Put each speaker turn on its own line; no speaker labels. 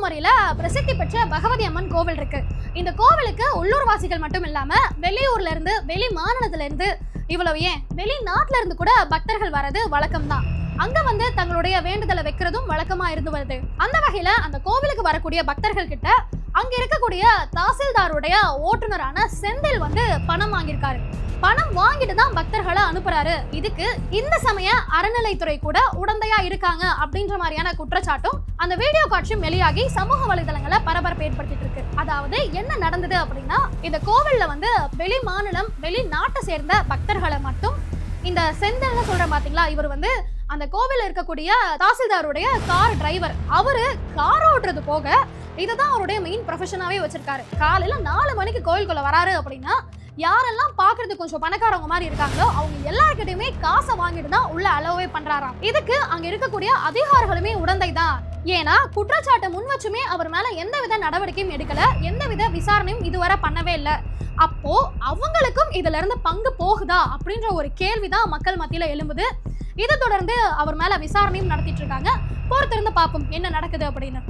கன்னியாகுமரியில் பிரசித்தி பெற்ற பகவதி அம்மன் கோவில் இருக்கு. இந்த கோவிலுக்கு உள்ளூர்வாசிகள் மட்டும் இல்லாம வெளியூர்ல இருந்து வெளி மாநிலத்துல இருந்து இவ்வளவு ஏன்? வெளிநாட்டுல இருந்து கூட பக்தர்கள் வர்றது வழக்கம் தான் அங்க வந்து தங்களுடைய வேண்டுதலை வைக்கிறதும் வழக்கமா இருந்து வருது. அந்த வகையில அந்த கோவிலுக்கு வரக்கூடிய பக்தர்கள் கிட்ட அங்க இருக்கக்கூடிய தாசில்தாருடைய ஓட்டுநரான செந்தில் வந்து பணம் வாங்கியிருக்காரு. பணம் வாங்கிட்டு தான் பக்தர்களை அனுப்புறாரு. இதுக்கு இந்த சமய அறநிலைத்துறை கூட உடந்தையா இருக்காங்க அப்படின்ற மாதிரியான குற்றச்சாட்டும் அந்த வீடியோ காட்சியும் வெளியாகி சமூக வலைதளங்களை பரபரப்பு ஏற்படுத்திட்டு இருக்கு. அதாவது என்ன நடந்தது அப்படின்னா இந்த கோவில்ல வந்து வெளி மாநிலம் வெளிநாட்டை சேர்ந்த பக்தர்களை மட்டும் இந்த செந்தில்னு சொல்றேன் பாத்தீங்களா இவர் வந்து அந்த கோவில் இருக்கக்கூடிய தாசில்தாருடைய கார் டிரைவர் அவரு கார் ஓட்டுறது போக இதுதான் அவருடைய மெயின் ப்ரொஃபஷனாவே வச்சிருக்காரு. காலையில நாலு மணிக்கு கோவிலுக்குள்ள வராரு அப்படின்னா யாரெல்லாம் பாக்குறது கொஞ்சம் பணக்காரவங்க மாதிரி இருக்காங்களோ அவங்க எல்லார்கிட்டயுமே காசை வாங்கிட்டு தான் உள்ள அலோவே பண்றாராம். இதுக்கு அங்க இருக்கக்கூடிய அதிகாரிகளுமே உடந்தை தான். ஏன்னா குற்றச்சாட்டை முன் வச்சுமே அவர் மேல எந்தவித நடவடிக்கையும் எடுக்கல எந்தவித விசாரணையும் இதுவரை பண்ணவே இல்லை. அப்போ அவங்களுக்கும் இதுல இருந்து பங்கு போகுதா அப்படின்ற ஒரு கேள்விதான் மக்கள் மத்தியில எழும்புது. இதை தொடர்ந்து அவர் மேல விசாரணையும் நடத்திட்டு இருக்காங்க. பொறுத்திருந்து பார்ப்போம் என்ன நடக்குது அப்படின்னு.